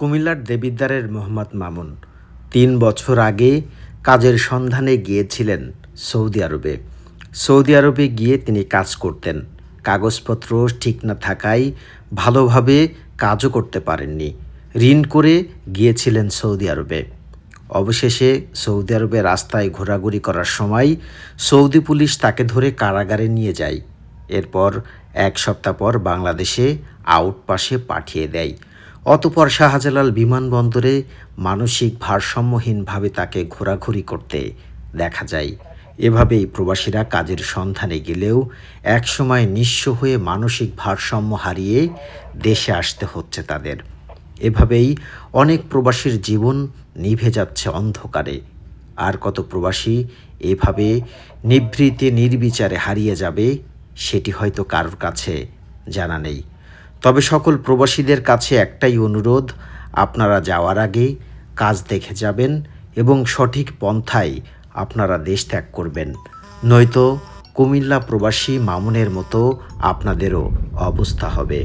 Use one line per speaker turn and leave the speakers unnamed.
কুমিল্লার দেবিদ্বারের মোহাম্মদ মামুন। তিন বছর আগে কাজের সন্ধানে গিয়েছিলেন সৌদি আরবে। সৌদি আরবে গিয়ে তিনি কাজ করতেন। কাগজপত্র ঠিক না থাকায় ভালোভাবে কাজও করতে পারেননি। ঋণ করে গিয়েছিলেন সৌদি আরবে। অবশেষে সৌদি আরবে রাস্তায় ঘোরাঘুরি করার সময় সৌদি পুলিশ তাকে ধরে কারাগারে নিয়ে যায়। এরপর এক সপ্তাহ পর বাংলাদেশে আউটপাসে পাঠিয়ে দেয়। অতপর শাহজালাল বিমানবন্দরে মানসিক ভারসাম্যহীনভাবে তাকে ঘোরাঘুরি করতে দেখা যায়। এভাবেই প্রবাসীরা কাজের সন্ধানে গেলেও একসময় নিঃস্ব হয়ে মানসিক ভারসাম্য হারিয়ে দেশে আসতে হচ্ছে তাদের। এভাবেই অনেক প্রবাসীর জীবন নিভে যাচ্ছে অন্ধকারে। আর কত প্রবাসী এভাবে নিভৃতে নির্বিচারে হারিয়ে যাবে, সেটি হয়তো কারোর কাছে জানা নেই। তবে সকল প্রবাসীদের কাছে একটাই অনুরোধ, আপনারা যাওয়ার আগে কাজ দেখে যাবেন এবং সঠিক পন্থায় আপনারা দেশ ত্যাগ করবেন। নয়তো কুমিল্লা প্রবাসী মামুনের মতো আপনাদেরও অবস্থা হবে।